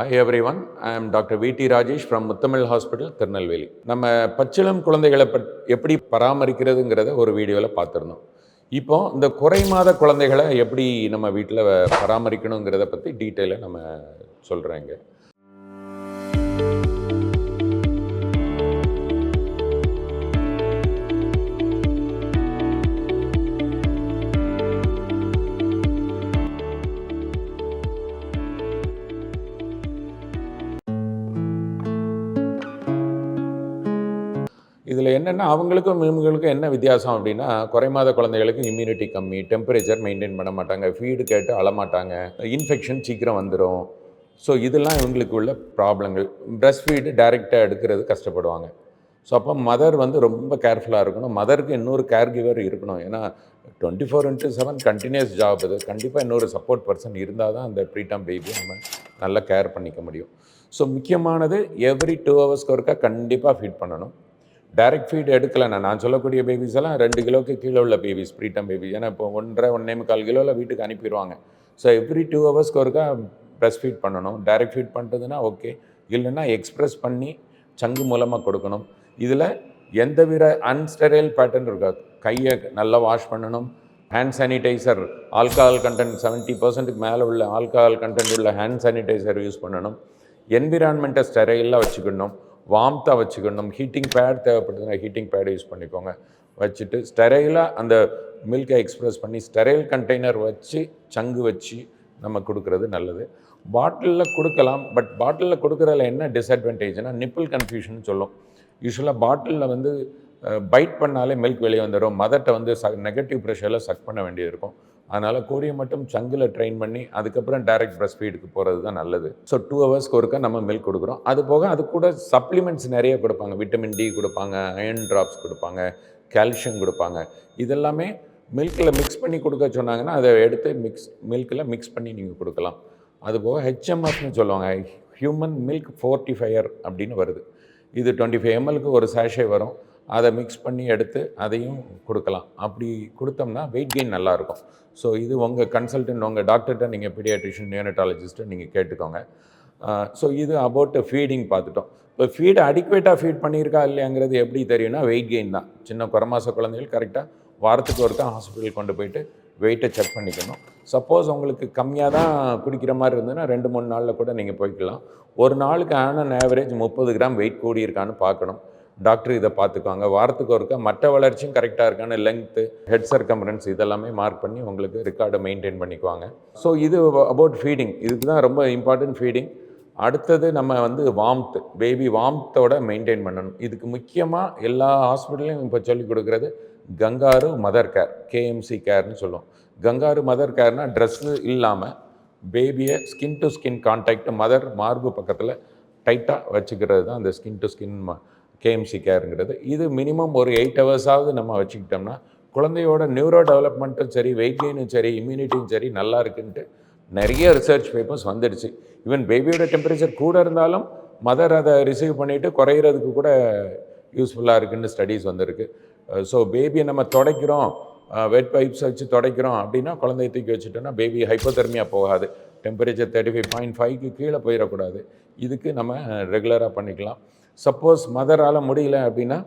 Hi everyone I'm doctor V T Rajesh from Muthamizh hospital Tirunelveli நம்ம பச்சிளம் குழந்தைகளை but எப்படி பராமரிக்கிறதுங்கிறத ஒரு வீடியோவில் பார்த்துருந்தோம். இப்போ இந்த குறை மாத குழந்தைகளை எப்படி நம்ம வீட்டில் பராமரிக்கணுங்கிறத பற்றி டீட்டெயிலாக நம்ம சொல்கிறேங்க இதில் என்னென்னா அவங்களுக்கும் இவங்களுக்கும் என்ன வித்தியாசம் அப்படின்னா குறைமாத குழந்தைகளுக்கு இம்யூனிட்டி கம்மி டெம்பரேச்சர் மெயின்டைன் பண்ண மாட்டாங்க ஃபீடு கேட்டு அழமாட்டாங்க இன்ஃபெக்ஷன் சீக்கிரம் வந்துடும் ஸோ இதெல்லாம் இவங்களுக்கு உள்ள ப்ராப்ளங்கள் ப்ரெஸ்ட் ஃபீடு டைரெக்டாக எடுக்கிறது கஷ்டப்படுவாங்க. ஸோ அப்போ மதர் வந்து ரொம்ப கேர்ஃபுல்லாக இருக்கணும். மதருக்கு இன்னொரு கேர் கிவர் இருக்கணும். ஏன்னா twenty four into seven continuous job இது. கண்டிப்பாக இன்னொரு சப்போர்ட் பர்சன் இருந்தால் தான் அந்த ப்ரீடம் பேபியை நம்ம நல்லா கேர் பண்ணிக்க முடியும். ஸோ முக்கியமானது எவ்ரி டூ ஹவர்ஸ்க்கு ஒருக்கா கண்டிப்பாக ஃபீட் பண்ணணும். டைரக்ட் ஃபீட் எடுக்கலைண்ணா. நான் சொல்லக்கூடிய பேபிஸ் எல்லாம் ரெண்டு கிலோக்கு கீழே உள்ள பேபிஸ் ப்ரீட்டம் பேபி ஏன்னா இப்போ ஒன்றரை ஒன்றே முக்கால் கிலோவில் வீட்டுக்கு அனுப்பிடுவாங்க. ஸோ எவ்ரி டூ ஹவர்ஸ்க்கு ஒருக்கா ப்ரெஸ் ஃபீட் பண்ணணும். டைரக்ட் ஃபீட் பண்ணுறதுனா ஓகே இல்லைன்னா எக்ஸ்ப்ரெஸ் பண்ணி சங்கு மூலமாக கொடுக்கணும். இதில் எந்த வித அன்ஸ்டெரைல் பேட்டர்ன் இருக்கா? கையை நல்லா வாஷ் பண்ணணும். Hand sanitizer alcohol content seventy பர்சன்ட்டுக்கு மேலே உள்ள ஆல்கஹால் கண்டென்ட் உள்ள ஹேண்ட் சானிடைசர் யூஸ் பண்ணணும். என்விரான்மெண்ட்டை ஸ்டெரைலாக வச்சுக்கணும். வார்ம்த்தாக வச்சுக்கணும். ஹீட்டிங் பேட் தேவைப்படுதுன்னா ஹீட்டிங் பேட் யூஸ் பண்ணிக்கோங்க. வச்சுட்டு ஸ்டெரைலாக அந்த மில்கை எக்ஸ்ப்ரெஸ் பண்ணி ஸ்டெரைல் கண்டெய்னர் வச்சு சங்கு வச்சு நம்ம கொடுக்குறது நல்லது. பாட்டிலில் கொடுக்கலாம் பட் பாட்டிலில் கொடுக்குறதுல என்ன டிஸ்அட்வான்டேஜ்னால் நிப்பிள் கன்ஃபியூஷன் சொல்லும். யூஸ்வலாக பாட்டிலில் வந்து பைட் பண்ணாலே மில்க் வெளியே வந்துடும் மதர்கிட்ட வந்து ச நெகட்டிவ் ப்ரெஷரில் சக் பண்ண வேண்டியது இருக்கும். அதனால் கோழியை மட்டும் சங்கில் ட்ரெயின் பண்ணி அதுக்கப்புறம் டைரக்ட் பிரஸ்ட் ஃபீடுக்கு போகிறது தான் நல்லது. ஸோ டூ ஹவர்ஸ்க்கு ஒருக்கா நம்ம மில்க் கொடுக்குறோம். அது போக அது கூட சப்ளிமெண்ட்ஸ் நிறைய கொடுப்பாங்க. விட்டமின் டி கொடுப்பாங்க அயன் ட்ராப்ஸ் கொடுப்பாங்க கால்சியம் கொடுப்பாங்க. இதெல்லாமே மில்கில் மிக்ஸ் பண்ணி கொடுக்க சொன்னாங்கன்னா அதை எடுத்து மிக்ஸ் மில்கில் மிக்ஸ் பண்ணி நீங்கள் கொடுக்கலாம். அது போக ஹெச்எம்எஃப்னு சொல்லுவாங்க. ஹியூமன் மில்க் ஃபோர்ட்டி ஃபையர் அப்படின்னு வருது. இது டுவெண்ட்டி ஃபைவ் எம்எல்க்கு ஒரு சேஷே வரும். அதை மிக்ஸ் பண்ணி எடுத்து அதையும் கொடுக்கலாம். அப்படி கொடுத்தோம்னா வெயிட் கெயின் நல்லாயிருக்கும். ஸோ இது உங்கள் கன்சல்டன்ட் உங்கள் டாக்டர்கிட்ட நீங்கள் பீடியாட்ரிஷியன் நியூனட்டாலஜிஸ்ட்டை நீங்கள் கேட்டுக்கோங்க. ஸோ இது அபவுட் ஃபீடிங் பார்த்துட்டோம். இப்போ ஃபீடு அடிக்குவேட்டாக ஃபீட் பண்ணியிருக்கா இல்லையாங்கிறது எப்படி தெரியும்னா வெயிட் கெயின் தான். சின்ன குறமாச குழந்தைகள் கரெக்டாக வாரத்துக்கு ஒருக்கா ஹாஸ்பிட்டல் கொண்டு போயிட்டு வெயிட்டை செக் பண்ணிக்கணும். சப்போஸ் உங்களுக்கு கம்மியாக தான் குடிக்கிற மாதிரி இருந்ததுன்னா ரெண்டு மூணு நாளில் கூட நீங்கள் போய்க்கலாம். ஒரு நாளுக்கு ஆன ஆவரேஜ் முப்பது கிராம் வெயிட் கூடியிருக்கான்னு பார்க்கணும். டாக்டர் இதை பார்த்துக்குவாங்க. வாரத்துக்கு ஒருக்கா மற்ற வளர்ச்சியும் கரெக்டாக இருக்கான லெங்க்த்து ஹெட் சர்க்கம்பரன்ஸ் இதெல்லாமே மார்க் பண்ணி உங்களுக்கு ரெக்கார்டை மெயின்டைன் பண்ணிக்குவாங்க. ஸோ இது அபவுட் ஃபீடிங் இதுக்கு தான் ரொம்ப இம்பார்ட்டன்ட் ஃபீடிங் அடுத்தது நம்ம வந்து வாம்த் பேபி வாம்த்தோட மெயின்டைன் பண்ணணும். இதுக்கு முக்கியமாக எல்லா ஹாஸ்பிட்டலையும் இப்போ சொல்லிக் கொடுக்குறது கங்காரு மதர் கேர் கேஎம்சி கேர்னு சொல்லுவோம். கங்காரு மதர் கேர்னால் ட்ரெஸ்ஸு இல்லாமல் பேபியை skin to skin contact mother மார்பு பக்கத்தில் டைட்டாக வச்சுக்கிறது தான் அந்த ஸ்கின் டு ஸ்கின் கேஎம்சி கேருங்கிறது இது மினிமம் ஒரு எயிட் ஹவர்ஸாவது நம்ம வச்சுக்கிட்டோம்னா குழந்தையோட நியூரோ டெவலப்மெண்ட்டும் சரி வெயிட் கெயினும் சரி இம்யூனிட்டியும் சரி நல்லா இருக்குன்ட்டு நிறைய ரிசர்ச் பேப்பர்ஸ் வந்துடுச்சு. ஈவன் பேபியோட டெம்பரேச்சர் கூட இருந்தாலும் மதர் அதை ரிசீவ் பண்ணிவிட்டு குறையிறதுக்கு கூட யூஸ்ஃபுல்லாக இருக்குன்னு ஸ்டடீஸ் வந்திருக்கு. ஸோ பேபியை நம்ம துடைக்கிறோம். வெட் பைப்ஸ் வச்சு துடைக்கிறோம் அப்படின்னா குழந்தைய தூக்கி வச்சுட்டோன்னா பேபி ஹைப்போதெர்மியா போகாது. டெம்பரேச்சர் தேர்ட்டி ஃபைவ் பாயிண்ட் ஃபைவ்க்கு கீழே போயிடக்கூடாது. இதுக்கு நம்ம ரெகுலராக பண்ணிக்கலாம். சப்போஸ் மதரால் முடியல அப்படின்னா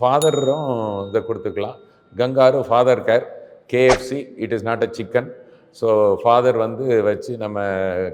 ஃபாதரும் இதை கொடுத்துக்கலாம். Kangaroo father care KFC it is not a chicken so father வந்து வச்சு நம்ம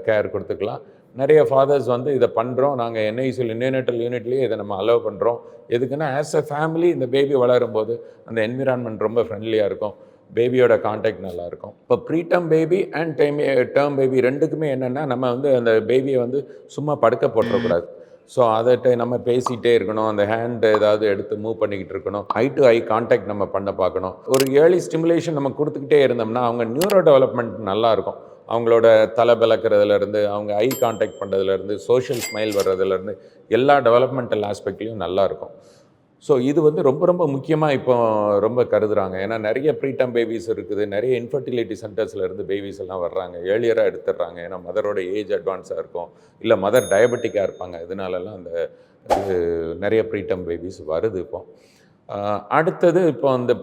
கேர் கொடுத்துக்கலாம். நிறைய ஃபாதர்ஸ் வந்து இதை பண்ணுறோம் நாங்கள் என்ஐசியில் இன்டர்நெட்டல் யூனிட்லேயே இதை நம்ம அலோவ் பண்ணுறோம் எதுக்குன்னா ஆஸ் அ ஃபேமிலி இந்த பேபி வளரும்போது அந்த என்விரான்மெண்ட் ரொம்ப ஃப்ரெண்ட்லியாக இருக்கும். பேபியோட காண்டாக்ட் நல்லாயிருக்கும். இப்போ preterm baby and time term baby ரெண்டுக்குமே என்னென்னா நம்ம வந்து அந்த பேபியை வந்து சும்மா படுக்க போட்டுறக்கூடாது. ஸோ அதை நம்ம பேசிகிட்டே இருக்கணும். அந்த ஹேண்ட் ஏதாவது எடுத்து மூவ் பண்ணிக்கிட்டு இருக்கணும். ஐ டு ஐ கான்டாக்ட் நம்ம பண்ண பார்க்கணும். ஒரு ஏர்லி ஸ்டிமுலேஷன் நம்ம கொடுத்துக்கிட்டே இருந்தோம்னா அவங்க நியூரோ டெவலப்மெண்ட் நல்லாயிருக்கும் அவங்களோட தலை பிளக்கிறதுலேருந்து அவங்க ஐ கான்டாக்ட் பண்ணுறதுலேருந்து சோஷியல் ஸ்மைல் வர்றதுலேருந்து எல்லா டெவலப்மெண்டல் ஆஸ்பெக்ட்லேயும் நல்லாயிருக்கும் ஸோ இது வந்து ரொம்ப ரொம்ப முக்கியமாக இப்போ ரொம்ப கருதுறாங்க. ஏன்னா நிறைய ப்ரீடம் பேபிஸ் இருக்குது. நிறைய இன்ஃபர்டிலிட்டி சென்டர்ஸில் இருந்து பேபிஸ் எல்லாம் வர்றாங்க. ஏர்லியராக எடுத்துடுறாங்க. ஏன்னா மதரோட ஏஜ் அட்வான்ஸாக இருக்கும். இல்லை மதர் டயபெட்டிக்காக இருப்பாங்க. இதனாலலாம் அந்த நிறைய ப்ரீடம் பேபிஸ் வருது இப்போ. அடுத்தது இப்போ அந்த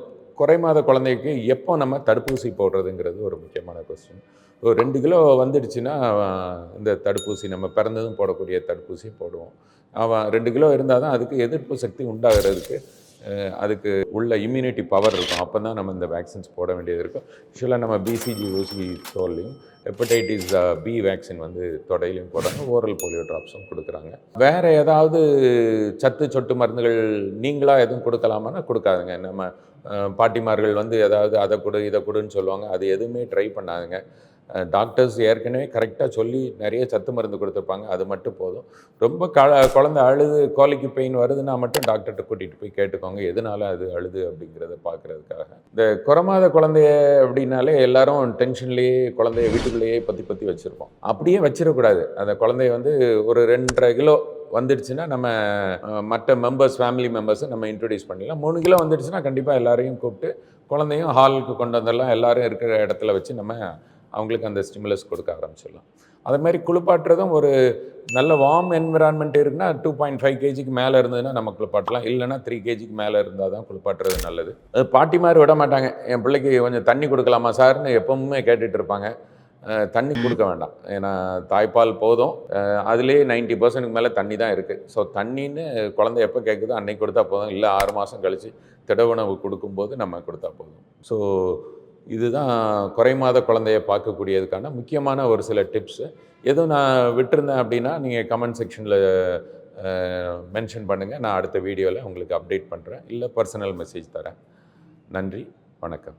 குறைமாத குழந்தைக்கு எப்போ நம்ம தடுப்பூசி போடுறதுங்கிறது ஒரு முக்கியமான கொஸ்டின் ஒரு ரெண்டு கிலோ வந்துடுச்சுன்னா இந்த தடுப்பூசி நம்ம பிறந்ததும் போடக்கூடிய தடுப்பூசி போடுவோம். அவன் ரெண்டு கிலோ இருந்தால் தான் அதுக்கு எதிர்ப்பு சக்தி உண்டாகிறதுக்கு அதுக்கு உள்ள இம்யூனிட்டி பவர் இருக்கும். அப்போ தான் நம்ம இந்த வேக்சின்ஸ் போட வேண்டியது இருக்கும். யூஸ்வலாக நம்ம பிசிஜி ஊசி தோல்லையும் ஹெப்படைட்டிஸ் பி வேக்சின் வந்து தொடையிலையும் போடுறாங்க. ஓரல் போலியோ ட்ராப்ஸும் கொடுக்குறாங்க. வேறு ஏதாவது சத்து சொட்டு மருந்துகள் நீங்களாக எதுவும் கொடுக்கலாமான்னா கொடுக்காதுங்க. நம்ம பாட்டிமார்கள் வந்து ஏதாவது அதை கொடு இதை கொடுன்னு சொல்லுவாங்க. அது எதுவுமே ட்ரை பண்ணாதுங்க. டாக்டர்ஸ் ஏற்கனவே கரெக்டாக சொல்லி நிறைய சத்து மருந்து கொடுத்துருப்பாங்க. அது மட்டும் போதும். ரொம்ப க குழந்த அழுது கோழிக்கு பெயின் வருதுன்னா மட்டும் டாக்டர்கிட்ட கூட்டிகிட்டு போய் கேட்டுக்கோங்க. எதனால அது அழுது அப்படிங்கிறத பார்க்குறதுக்காக. இந்த குறமாத குழந்தைய அப்படின்னாலே எல்லாரும் டென்ஷன்லேயே குழந்தைய வீட்டுக்குள்ளேயே பற்றி பற்றி வச்சுருப்போம். அப்படியே வச்சிடக்கூடாது. அந்த குழந்தைய வந்து ஒரு ரெண்டரை கிலோ வந்துடுச்சுன்னா நம்ம மற்ற மெம்பர்ஸ் ஃபேமிலி மெம்பர்ஸை நம்ம இன்ட்ரடியூஸ் பண்ணிடலாம். மூணு கிலோ வந்துடுச்சுன்னா கண்டிப்பாக எல்லாரையும் கூப்பிட்டு குழந்தையும் ஹாலுக்கு கொண்டு வந்துடலாம். எல்லோரும் இருக்கிற இடத்துல வச்சு நம்ம அவங்களுக்கு அந்த ஸ்டிமுலஸ் கொடுக்க ஆரம்பிச்சிடலாம். அதே மாதிரி குளிப்பாட்டுறதும் ஒரு நல்ல வார்ம் என்விரான்மெண்ட் இருக்குன்னா டூ பாயிண்ட் ஃபைவ் கேஜிக்கு மேலே இருந்ததுன்னா நம்ம குளிப்பாட்டலாம். இல்லைன்னா த்ரீ கேஜிக்கு மேலே இருந்தால் தான் குளிப்பாட்டுறது நல்லது. அது பாட்டி மாதிரி விட மாட்டாங்க. என் பிள்ளைக்கு கொஞ்சம் தண்ணி கொடுக்கலாமா சார்னு எப்பவுமே கேட்டுட்டு இருப்பாங்க. தண்ணி கொடுக்க வேண்டாம். ஏன்னா தாய்ப்பால் போதும். அதுலேயே நைன்ட்டி பர்சன்ட்டுக்கு மேலே தண்ணி தான் இருக்குது ஸோ தண்ணின்னு குழந்தை எப்போ கேட்குதோ அன்னைக்கு கொடுத்தா போதும். இல்லை ஆறு மாதம் கழித்து திட உணவு கொடுக்கும்போது நம்ம கொடுத்தா போதும். ஸோ இதுதான் குறைமாத குழந்தைய பார்க்கக்கூடியதுக்கான முக்கியமான ஒரு சில டிப்ஸு எதுவும் நான் விட்டுருந்தேன் அப்படின்னா நீங்கள் கமெண்ட் செக்ஷனில் மென்ஷன் பண்ணுங்கள் நான் அடுத்த வீடியோவில் உங்களுக்கு அப்டேட் பண்ணுறேன் இல்லை பர்சனல் மெசேஜ் தரேன். நன்றி வணக்கம்.